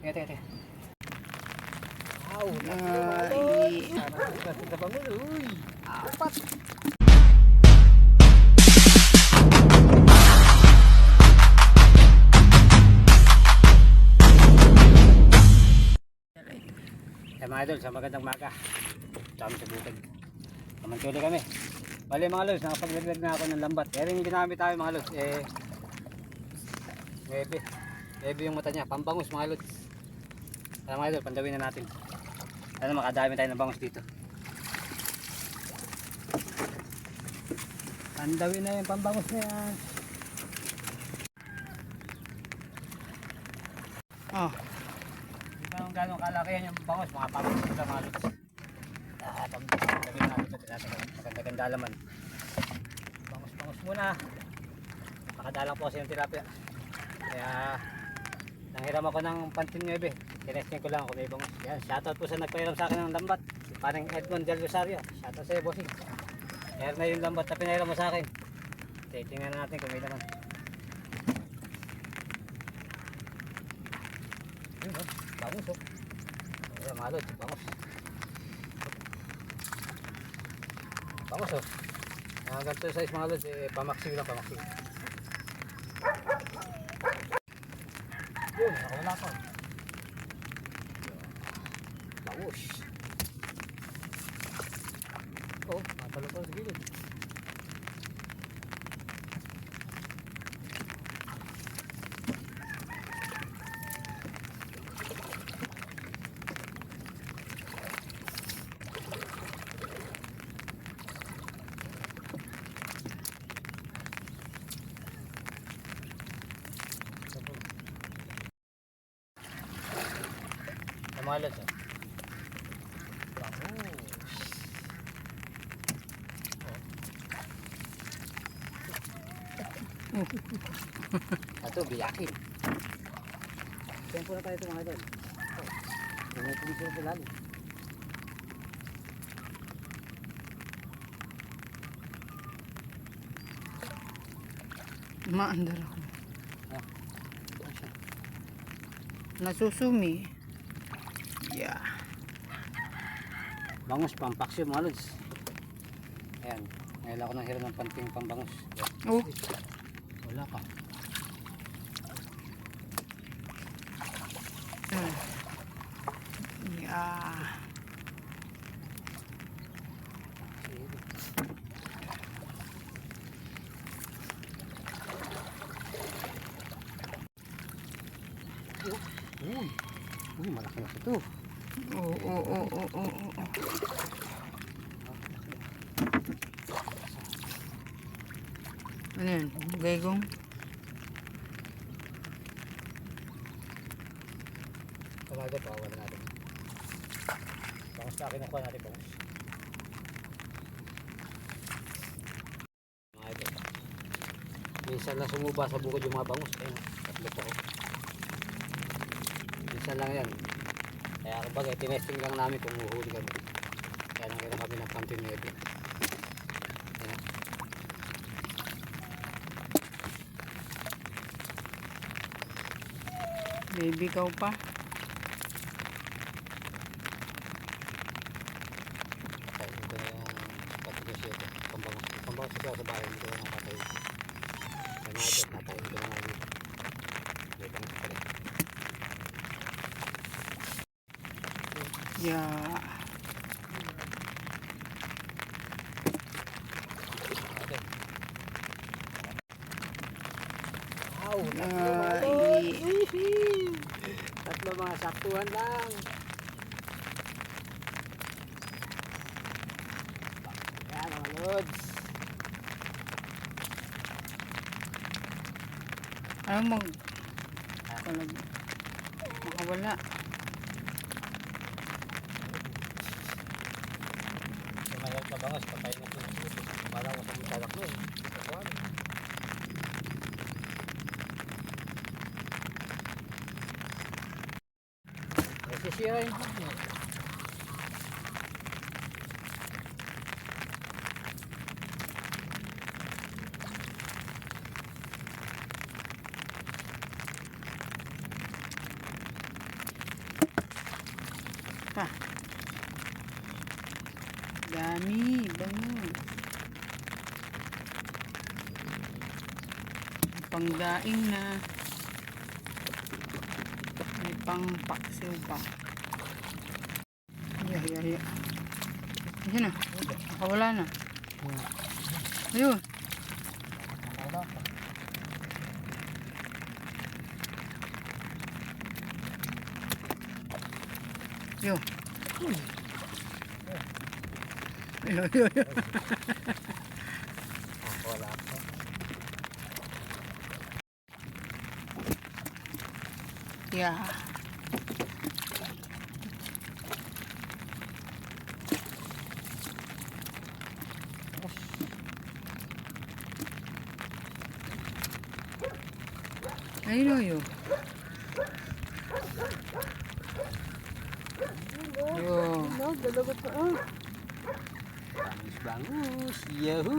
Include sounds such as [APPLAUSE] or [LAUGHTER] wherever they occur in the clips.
Teka, teka, teka. Wow, Ay. Sana pa mo, uy. Apat. Eh mga idol, sa magandang maga. Kami sa bukid. Kamantuli kami. Bali mga lods, nakapaglaglag na ako ng lambat. Rin yung ginamit tayo mga lods. Eh, Bebe. Bebe yung mata niya. Pambangus mga lods. Kaya mga idol, pandawin na natin. Sana makadami tayo ng bangus dito. Pandawin na yung pambangus na yan. Oh. Hindi pa kung gano'ng kalakihan yung bangus, mga pambangus na mga lods. Ah, pambangus natin ito. Tinatagal. Maganda-ganda laman. Bangus-bangus muna. Nakadalang po kasi yung tilapia. Kaya, nanghiram ako ng pantin 9. Tinesting ko lang kung may bangus. Yan, shoutout po sa nagpahiram sa akin ng lambat. Parang Edmond Del Rosario. Shoutout sa iyo, bossing. Meron na yung lambat na pinahiram mo sa akin. Titingnan natin kung may laman. Yun, oh. Bangus, oh. Ayan, mga lods, bangus. Bangus, oh. Ang ganito yung size mga lods, eh, pamaksiw lang, pamaksiw. Yun, nakawala ko. Bangus. Oh, matalo pa sa. Ah. Bangus. [LAUGHS] Ato, biyakin. Tempo na tayo ito mga idol. Tumutuloy sila sa lalim. Maandar ako. Ah, siya? Nasusumi. Bangus, pampaksyo mga lods. Ayan, ngayon ako nang hiram ng panting pambangus. Oh. Wala pa. Mm. Yeah. Uy, uy, malaki na ito. Oo, oo, oo, oo, oo. oo. Ano yan? Gaygong? Tumaga pa, wala natin. Bangus na kinukuha natin, bangus. Mga idol. Minsan lang sumuba sa bukod yung mga bangus. Ayun, tatlo po. oh. Minsan lang yan. Kaya kumbaga, tinesting lang namin kung uhuli kami. Kaya nangyari kami ng. Ayan. Baby ikaw pa? Kaya dito na yung patuloy siya. Pambangus siya sa bahay. Dito na patay. Kaya mga idol, patay. Dito na nga dito. May bangus pa rin. Yeah. Wow, Ay. tatlo mga saktuhan lang. Yan mga lods. Ano mag... Kalag... Makawala. Sumayaw sa bangas, patay na ito. Parang ko sa mutalak mo eh. Kakuhan. Nasisira yung mo. Pa. Dami, bango. Pangdaing na. May pang paksiw pa. Yeah. Ayan na. Nakawala na. Ayun. Yo. Yo, yo, yo. Wala [LAUGHS] ako. Yeah. Ayun o. Yo. Dalawa pa. Bangus, bangus. Yahoo!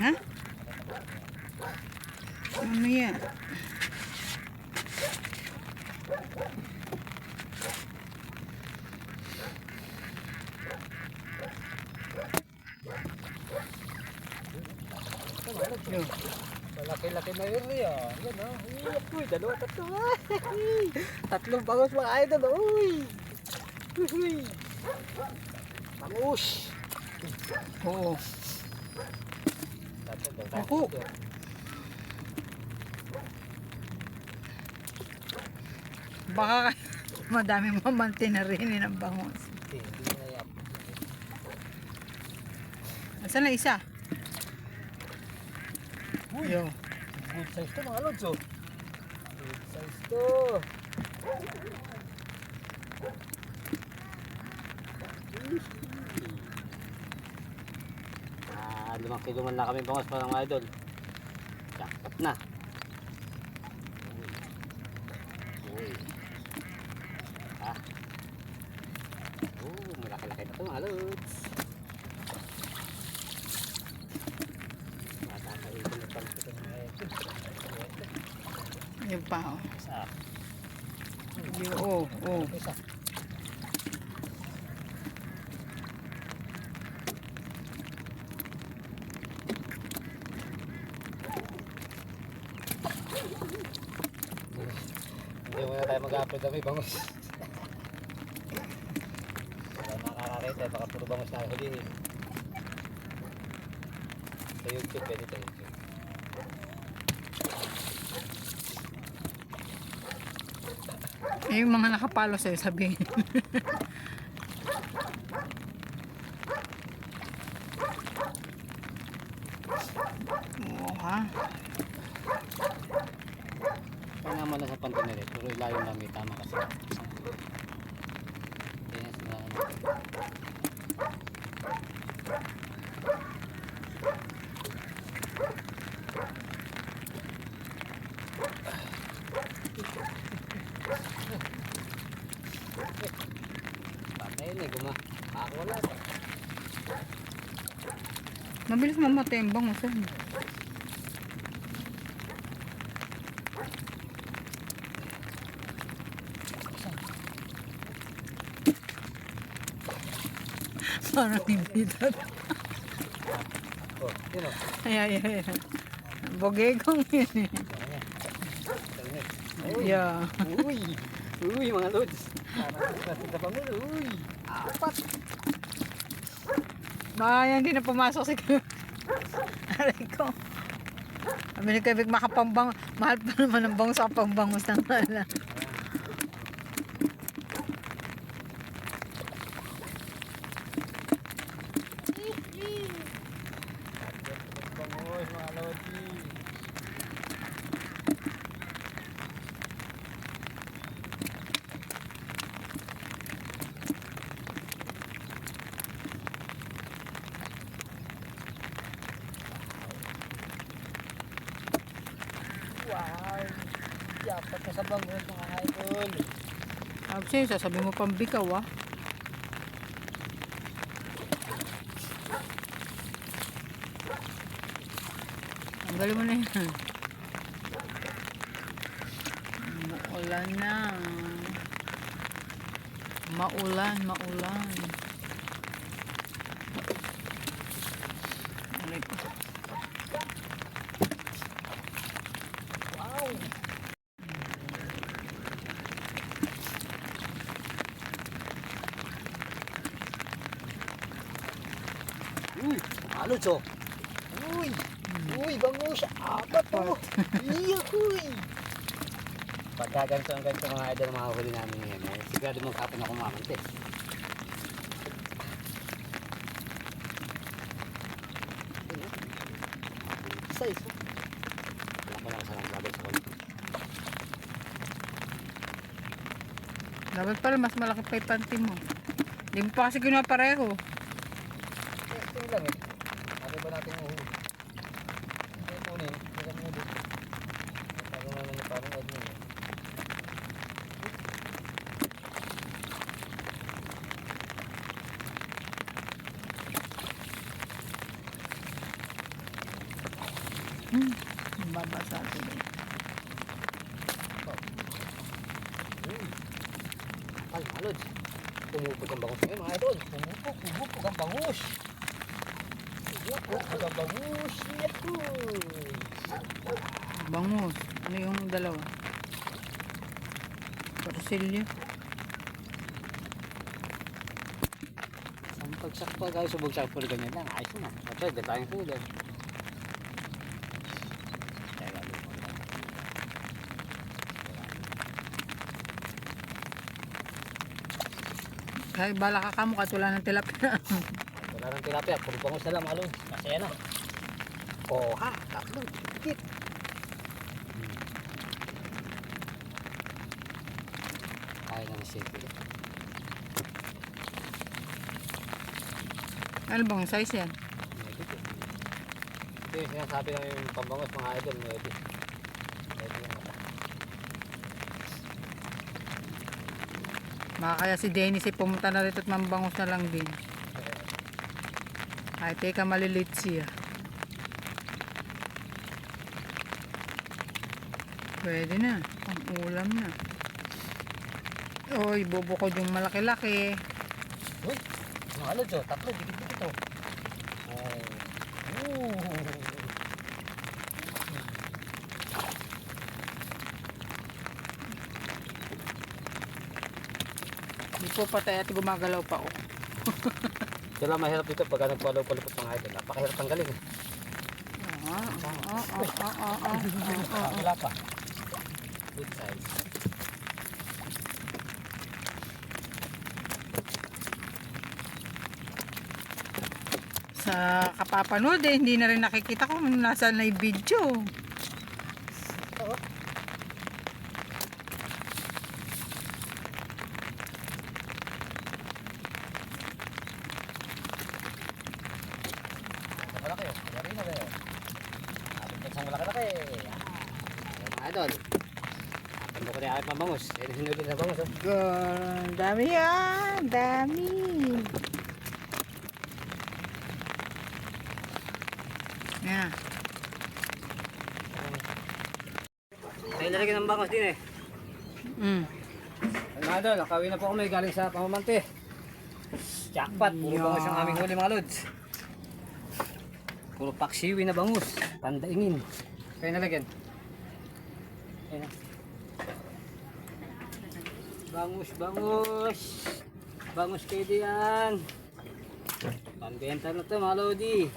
Ha? Mamaya. Yo. Malaki-laki na yun ah. Yan ah. Uy, dalawa, tatlo. Tatlong bangus mga idol. Uy! Uy! Bangus! Oo. Ako. Baka [LAUGHS] madami mamante na rin ng bangus. Hindi, hindi na yan. Asan na isa? Uy! Yo. Good size to mga lods oh. Good size to. Ah, limang kilo man na kami bangus pa mga idol. Jackpot na. Uy. Ah. Oh, malaki-laki na to mga lods. Matataitin na pang ito mga idol. Yun pa oh. Yo, oh, oh. Hindi muna tayo mag-upload kami bangus. Wala nakakakita, baka puro bangus na hulihin. Sa YouTube, pwede sa YouTube. Eh, yung mga nakapalo sa'yo, sabihin. Oo ha. Kaya naman na sa pantanere, puro ilalim lang may tama kasi. Na sila ano. Patay na, guma. Ako wala. Mamatay ang bangus. eh. Parang hindi na. Oh, yun o. Ay, ay, ay. Bogegong yun eh. Yeah. uy, uy mga lods. Parang natin na pamilya, uy. Apat. Yan, hindi na pumasok si Kuya. Aray ko. Sabi ni Vic, makapambang, mahal pa naman ang bangus sa pambangus ng hala. Siya, pagkasabang yun mga idol. Absay, sasabi mo pang bikaw ah. Ang galing mo na yan. [LAUGHS] Maulan na. Maulan, maulan. Halos oh. Uy, uy, bangus. Apat oh. Yuhuy. Pagka ganito ang ganito mga idol mga huli namin ngayon, eh, sigurado mong kapon ako makamante. Size oh. Wala ko lang sa lang labay sa kulit. Dapat pala mas malaki pa yung panty mo. Hindi mo pa kasi ginawa pareho. Eh, ito lang eh. Ano ba natin uhuli? Ito yung kunin. Ito yung huli. Tago na lang yung parang admin eh. Hmm. Babasa ito din. Uy. Ay, malod. Pumupog ang bangus ngayon mga idol. Pumupog, pumupog ang bangus. Pumupog ang bangus. Yahoo! Bangus. Ano yung dalawa? Torsilyo. Ang pagsakto guys, subog sa puro ganyan lang. Ayos na. Ito, ganda tayong huli. Teka, lupa lang. Kaya bala ka kamo katula ng tilapia. Wala nang tilapia, puro bangus na lang mga lods. Kasi ano. Oh ha, tatlo, dikit. Hmm. Kaya ng safety. ano bang size yan? Ito yung sinasabi ng pambangos mga idol, maybe. Maybe yung mata. Baka kaya si Dennis ay pumunta na rito at mambangus na lang din. Ay, teka malilit siya. Pwede na. Ang ulam na. Oy, bubukod yung malaki-laki. Uy, lods oh, tatlo, dikit-dikit oh. Oh. Ooh. Hindi po patay at gumagalaw pa oh. [LAUGHS] Ito lang mahirap dito pagka nagpalaw-palipot mga idol. Napakahirap tanggalin. ah, ah, ah, Ah, wala pa. Good size. Sa kapapanood eh, hindi na rin nakikita kung nasa na yung video. Malaki oh. Yari na rin. Pagsang malaki-laki. Ah. Ayan, Mga idol. Tanda ko na yung aking mabangus. Yan yung hinuli na bangus oh. Girl, dami yan, dami. Yan. Tayo lalagyan ng bangus din eh. Mm. Ay, mga idol, nakawin na po kami galing sa pamamante. Jackpot, puro Yeah. bangus ang aming huli mga lods. Puro paksiwi na bangus, pandaingin. Kaya nalagyan. Ayan na. Bangus, bangus. Bangus kayo diyan. Pambenta na to mga lodi.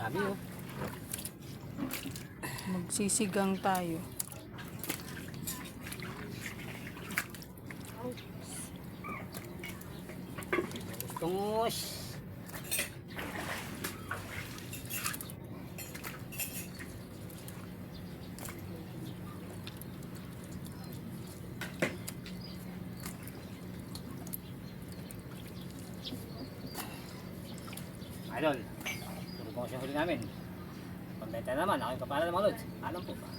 Dami oh. Magsisigang tayo. Bangus. Bangus yung huli namin. Pambenta naman, aking kapala ng mga lods. Alam po ba?